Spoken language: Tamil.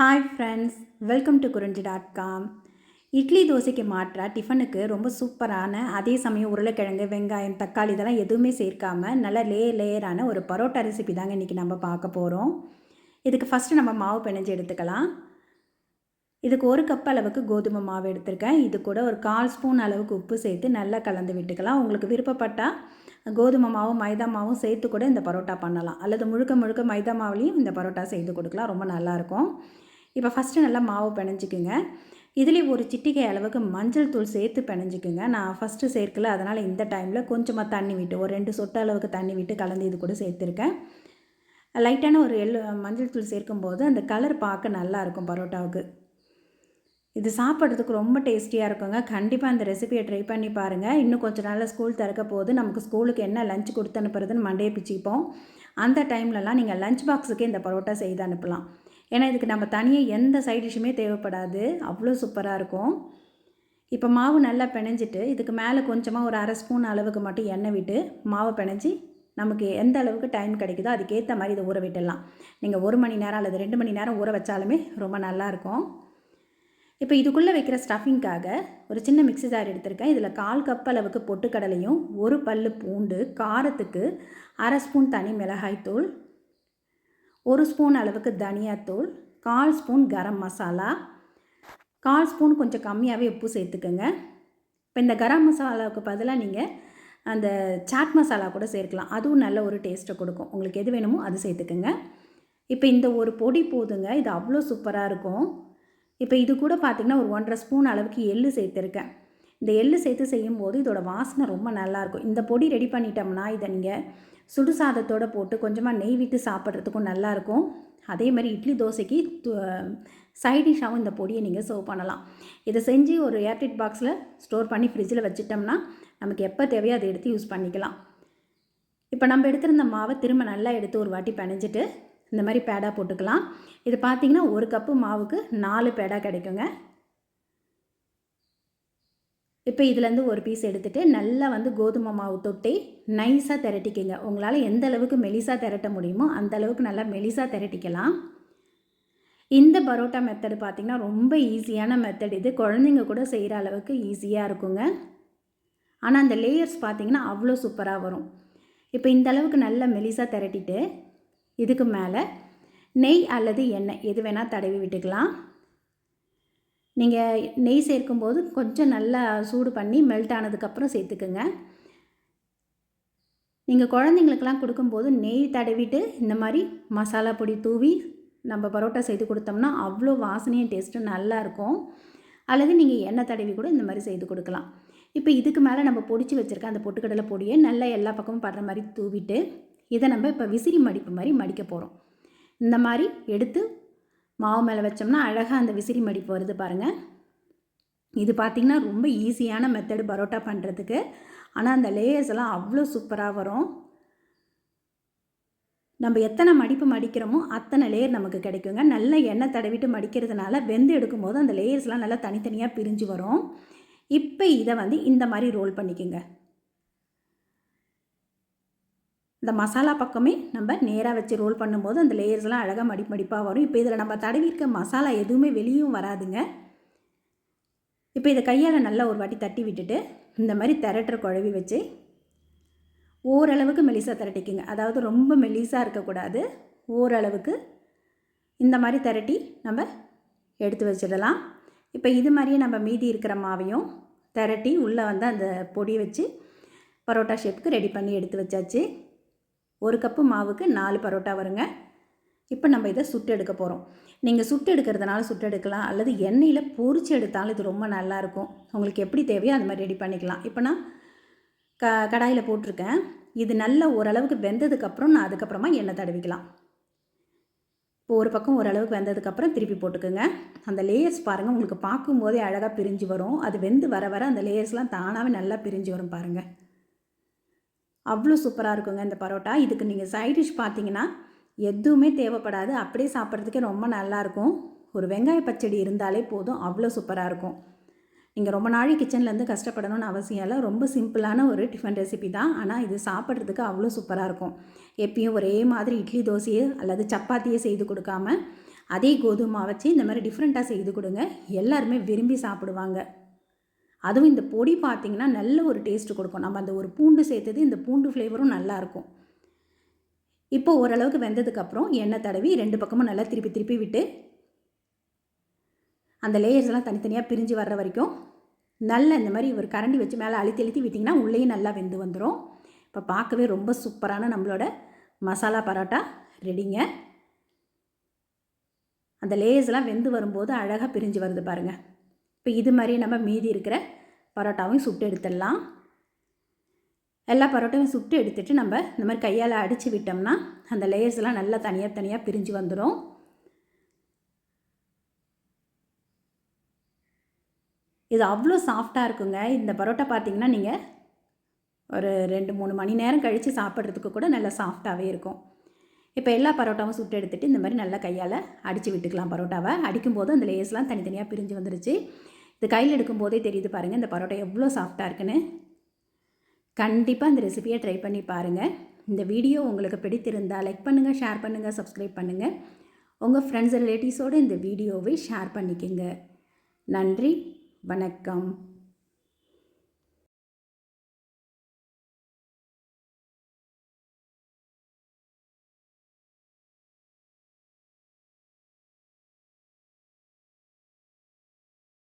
Hi friends welcome to Kurinji dot com idli தோசைக்கு மாற்ற டிஃபனுக்கு ரொம்ப சூப்பரான அதே சமயம் உருளைக்கிழங்கு வெங்காயம் தக்காளி இதெல்லாம் எதுவுமே சேர்க்காம நல்ல லேயர் லேயரான ஒரு பரோட்டா ரெசிபி தாங்க இன்றைக்கி நம்ம பார்க்க போகிறோம் இதுக்கு ஃபஸ்ட்டு நம்ம மாவு பிணைஞ்சு எடுத்துக்கலாம். இதுக்கு ஒரு கப் அளவுக்கு கோதுமை மாவு எடுத்திருக்கேன். இது கூட ஒரு கால் ஸ்பூன் அளவுக்கு உப்பு சேர்த்து நல்லா கலந்து விட்டுக்கலாம். உங்களுக்கு விருப்பப்பட்டால் கோதுமை மாவும் மைதா மாவும் சேர்த்து கூட இந்த பரோட்டா பண்ணலாம். அல்லது முழுக்க முழுக்க மைதா மாவுலேயும் இந்த பரோட்டா செய்து கொடுக்கலாம். ரொம்ப நல்லாயிருக்கும் இப்போ ஃபஸ்ட்டு நல்லா மாவு பிணைஞ்சிக்குங்க. இதுலேயும் ஒரு சிட்டிகை அளவுக்கு மஞ்சள் தூள் சேர்த்து பிணைஞ்சிக்குங்க. நான் ஃபஸ்ட்டு சேர்க்கல. அதனால் இந்த டைமில் கொஞ்சமாக தண்ணி விட்டு ஒரு ரெண்டு சொட்டு அளவுக்கு தண்ணி விட்டு கலந்து இது கூட சேர்த்துருக்கேன். லைட்டான ஒரு எள்ளு மஞ்சள் தூள் சேர்க்கும்போது அந்த கலர் பார்க்க நல்லாயிருக்கும் பரோட்டாவுக்கு. இது சாப்பிட்றதுக்கு ரொம்ப டேஸ்டியாக இருக்குங்க. கண்டிப்பாக அந்த ரெசிபியை ட்ரை பண்ணி பாருங்கள் இன்னும் கொஞ்சம் நாளில் ஸ்கூல் திறக்க போது நமக்கு ஸ்கூலுக்கு என்ன லஞ்ச் கொடுத்து அனுப்புறதுன்னு மண்டையை பிச்சுப்போம் அந்த டைம்லலாம் நீங்கள் லஞ்ச் பாக்ஸுக்கு இந்த பரோட்டா செய்து அனுப்பலாம். ஏன்னா இதுக்கு நம்ம தனியாக எந்த சைட் டிஷ்ஷுமே தேவைப்படாது. அவ்வளோ சூப்பராக இருக்கும். இப்போ மாவு நல்லா பிணைஞ்சிட்டு இதுக்கு மேலே கொஞ்சமாக ஒரு அரை ஸ்பூன் அளவுக்கு மட்டும் எண்ணெய் விட்டு மாவை பிணைஞ்சி நமக்கு எந்த அளவுக்கு டைம் கிடைக்குதோ அதுக்கேற்ற மாதிரி இதை ஊற விட்டுடலாம். நீங்கள் ஒரு மணி நேரம் அல்லது ரெண்டு மணி நேரம் ஊற வச்சாலுமே ரொம்ப நல்லாயிருக்கும் இப்போ இதுக்குள்ளே வைக்கிற ஸ்டஃபிங்க்காக ஒரு சின்ன மிக்ஸி ஜார் எடுத்திருக்கேன். இதில் கால் கப் அளவுக்கு பொட்டுக்கடலையும் ஒரு பல் பூண்டு காரத்துக்கு அரை ஸ்பூன் தனி மிளகாய்த்தூள் ஒரு ஸ்பூன் அளவுக்கு தனியாத்தூள் கால் ஸ்பூன் கரம் மசாலா. கால் ஸ்பூன் கொஞ்சம் கம்மியாகவே உப்பு சேர்த்துக்கோங்க. இப்போ இந்த கரம் மசாலாவுக்கு பதிலாக நீங்கள் அந்த சாட் மசாலா கூட சேர்க்கலாம். அதுவும் நல்ல ஒரு டேஸ்ட்டை கொடுக்கும். உங்களுக்கு எது வேணுமோ அது சேர்த்துக்கோங்க. இப்போ இந்த ஒரு பொடி போதுங்க. இது அவ்வளோ சூப்பராக இருக்கும். இப்போ இது கூட பார்த்திங்கன்னா ஒரு ஒன்றரை ஸ்பூன் அளவுக்கு எள்ளு சேர்த்துருக்கேன். இந்த எள்ளு சேர்த்து செய்யும்போது இதோட வாசனை ரொம்ப நல்லாயிருக்கும். இந்த பொடி ரெடி பண்ணிட்டோம்னா இதை நீங்கள் சுடு சாதத்தோடு போட்டு கொஞ்சமாக நெய் விட்டு சாப்பிட்றதுக்கும் நல்லாயிருக்கும். அதே மாதிரி இட்லி தோசைக்கு சைட் டிஷ்ஷாகவும் இந்த பொடியை நீங்கள் சர்வ் பண்ணலாம். இதை செஞ்சு ஒரு ஏர்டிட் பாக்ஸில் ஸ்டோர் பண்ணி ஃப்ரிட்ஜில் வச்சிட்டோம்னா நமக்கு எப்போ தேவையோ அதை எடுத்து யூஸ் பண்ணிக்கலாம். இப்போ நம்ம எடுத்திருந்த மாவை திரும்ப நல்லா எடுத்து ஒரு வாட்டி பிணைஞ்சிட்டு இந்த மாதிரி பேடா போட்டுக்கலாம். இது பார்த்திங்கன்னா ஒரு கப்பு மாவுக்கு நாலு பேடா கிடைக்குங்க. இப்போ இதுலேருந்து ஒரு பீஸ் எடுத்துகிட்டு நல்லா வந்து கோதுமை மாவு தொட்டி நைஸாக திரட்டிக்கிங்க. உங்களால் எந்த அளவுக்கு மெலிசாக திரட்ட முடியுமோ அந்த அளவுக்கு நல்லா மெலிசாக திரட்டிக்கலாம். இந்த பரோட்டா மெத்தடு பார்த்திங்கன்னா ரொம்ப ஈஸியான மெத்தட் இது குழந்தைங்க கூட செய்கிற அளவுக்கு ஈஸியாக இருக்குங்க. ஆனால் அந்த லேயர்ஸ் பார்த்திங்கன்னா அவ்வளோ சூப்பராக வரும். இப்போ இந்த அளவுக்கு நல்லா மெலிசாக திரட்டிட்டு இதுக்கு மேலே நெய் அல்லது எண்ணெய் எது வேணால் தடவி விட்டுக்கலாம். நீங்கள் நெய் சேர்க்கும்போது கொஞ்சம் நல்லா சூடு பண்ணி மெல்ட் ஆனதுக்கப்புறம் சேர்த்துக்குங்க. நீங்கள் குழந்தைங்களுக்கெல்லாம் கொடுக்கும்போது நெய் தடவிட்டு இந்த மாதிரி மசாலா பொடி தூவி நம்ம பரோட்டா செய்து கொடுத்தோம்னா அவ்வளோ வாசனையும் டேஸ்ட்டும் நல்லாயிருக்கும் அல்லது நீங்கள் எண்ணெய் தடவி கூட இந்த மாதிரி செய்து கொடுக்கலாம். இப்போ இதுக்கு மேலே நம்ம பொடிச்சு வச்சுருக்க அந்த பொட்டுக்கடலை பொடியை நல்லா எல்லா பக்கமும் படுற மாதிரி தூவிட்டு இதை நம்ம இப்போ விசிறி மடிப்பு மாதிரி மடிக்க போகிறோம் இந்த மாதிரி எடுத்து மாவு மேலே வச்சோம்னா அழகாக அந்த விசிறி மடிப்பு வருது பாருங்கள் இது பார்த்திங்கன்னா ரொம்ப ஈஸியான மெத்தடு பரோட்டா பண்ணுறதுக்கு ஆனால் அந்த லேயர்ஸ் எல்லாம் அவ்வளோ சூப்பராக வரும். நம்ம எத்தனை மடிப்பு மடிக்கிறோமோ அத்தனை லேயர் நமக்கு கிடைக்குங்க. நல்ல எண்ணெய் தடவிட்டு மடிக்கிறதுனால வெந்து எடுக்கும்போது அந்த லேயர்ஸ்லாம் நல்லா தனித்தனியாக பிரிஞ்சு வரும். இப்போ இதை வந்து இந்த மாதிரி ரோல் பண்ணிக்கோங்க. இந்த மசாலா பக்கமே நம்ம நேராக வச்சு ரோல் பண்ணும்போது அந்த லேயர்ஸ்லாம் அழகாக மடி மடிப்பாக வரும். இப்போ இதில் நம்ம தடவிருக்க மசாலா எதுவுமே வெளியும் வராதுங்க. இப்போ இதை கையால் நல்லா ஒரு வாட்டி தட்டி விட்டுட்டு இந்த மாதிரி திரட்டுற குழவி வச்சு ஓரளவுக்கு மெலிசாக திரட்டிக்குங்க. அதாவது ரொம்ப மெலிசாக இருக்கக்கூடாது. ஓரளவுக்கு இந்த மாதிரி திரட்டி நம்ம எடுத்து வச்சிடலாம். இப்போ இது மாதிரியே நம்ம மீதி இருக்கிற மாவையும் திரட்டி உள்ளே வந்து அந்த பொடி வச்சு பரோட்டா ஷேப்புக்கு ரெடி பண்ணி எடுத்து வச்சாச்சு. ஒரு கப்பு மாவுக்கு நாலு பரோட்டா வருங்க. இப்போ நம்ம இதை சுட்டு எடுக்க போகிறோம் நீங்கள் சுட்டு எடுக்கிறதுனால சுட்டு எடுக்கலாம். அல்லது எண்ணெயில் பொறிச்சு எடுத்தாலும் இது ரொம்ப நல்லாயிருக்கும் உங்களுக்கு எப்படி தேவையோ அது மாதிரி ரெடி பண்ணிக்கலாம். இப்போ நான் க கடாயில் போட்டிருக்கேன். இது நல்லா ஓரளவுக்கு வெந்ததுக்கப்புறம் நான் அதுக்கப்புறமா எண்ணெய் தடவிக்கலாம். இப்போ ஒரு பக்கம் ஓரளவுக்கு வெந்ததுக்கப்புறம் திருப்பி போட்டுக்கோங்க. அந்த லேயர்ஸ் பாருங்கள் உங்களுக்கு பார்க்கும்போதே அழகாக பிரிஞ்சு வரும். அது வெந்து வர வர அந்த லேயர்ஸ்லாம் தானாகவே நல்லா பிரிஞ்சு வரும் பாருங்கள் அவ்வளோ சூப்பராக இருக்குங்க இந்த பரோட்டா. இதுக்கு நீங்கள் சைட் டிஷ் பார்த்தீங்கன்னா எதுவுமே தேவைப்படாது. அப்படியே சாப்பிட்றதுக்கே ரொம்ப நல்லாயிருக்கும் ஒரு வெங்காய பச்சடி இருந்தாலே போதும். அவ்வளோ சூப்பராக இருக்கும். நீங்கள் ரொம்ப நாளை கிச்சன்லேருந்து கஷ்டப்படணும்னு அவசியம் இல்லை. ரொம்ப சிம்பிளான ஒரு டிஃபன் ரெசிபி தான். ஆனால் இது சாப்பிட்றதுக்கு அவ்வளோ சூப்பராக இருக்கும். எப்பயும் ஒரே மாதிரி இட்லி தோசையை அல்லது சப்பாத்தியை செய்து கொடுக்காம அதே கோதுமை வச்சு இந்த மாதிரி டிஃப்ரெண்ட்டாக செய்து கொடுங்க. எல்லாருமே விரும்பி சாப்பிடுவாங்க. அதுவும் இந்த பொடி பார்த்திங்கன்னா நல்ல ஒரு டேஸ்ட் கொடுக்கும். நம்ம அந்த ஒரு பூண்டு சேர்த்தது இந்த பூண்டு ஃப்ளேவரும் நல்லாயிருக்கும் இப்போ ஓரளவுக்கு வெந்ததுக்கப்புறம் எண்ணெய் தடவி ரெண்டு பக்கமும் நல்லா திருப்பி திருப்பி விட்டு அந்த லேயர்ஸ்லாம் தனித்தனியாக பிரிஞ்சு வர்ற வரைக்கும் நல்ல இந்த மாதிரி ஒரு கரண்டி வச்சு மேலே அழுத்தி அழுத்தி விட்டிங்கன்னா உள்ளேயும் நல்லா வெந்து வந்துடும் இப்போ பார்க்கவே ரொம்ப சூப்பரான நம்மளோட மசாலா பரோட்டா ரெடிங்க. அந்த லேயர்ஸ்லாம் வெந்து வரும்போது அழகாக பிரிஞ்சு வருது பாருங்கள் இப்போ இது மாதிரி நம்ம மீதி இருக்கிற பரோட்டாவையும் சுட்டு எடுத்துடலாம். எல்லா பரோட்டாவையும் சுட்டு எடுத்துகிட்டு நம்ம இந்த மாதிரி கையால் அடித்து விட்டோம்னா அந்த லேயர்ஸ்லாம் நல்லா தனியாக தனியாக பிரிஞ்சு வந்துடும் இது அவ்வளோ சாஃப்டாக இருக்குங்க. இந்த பரோட்டா பார்த்திங்கன்னா நீங்கள் ஒரு ரெண்டு மூணு மணி நேரம் கழித்து சாப்பிட்றதுக்கு கூட நல்லா சாஃப்டாகவே இருக்கும். இப்போ எல்லா பரோட்டாவும் சுட்டு எடுத்துகிட்டு இந்த மாதிரி நல்லா கையால் அடித்து விட்டுக்கலாம் பரோட்டாவை. அடிக்கும்போது அந்த லேயர்ஸ்லாம் தனித்தனியாக பிரிஞ்சு வந்துருச்சு. இது கையில் எடுக்கும் போதே தெரியுது பாருங்கள் இந்த பரோட்டா எவ்வளோ சாஃப்டாக இருக்குன்னு. கண்டிப்பாக இந்த ரெசிபியை ட்ரை பண்ணி பாருங்கள் இந்த வீடியோ உங்களுக்கு பிடித்திருந்தால் லைக் பண்ணுங்கள் ஷேர் பண்ணுங்கள் சப்ஸ்கிரைப் பண்ணுங்கள் உங்கள் ஃப்ரெண்ட்ஸ் ரிலேட்டிவ்ஸோடு இந்த வீடியோவை ஷேர் பண்ணிக்கோங்க. நன்றி வணக்கம்.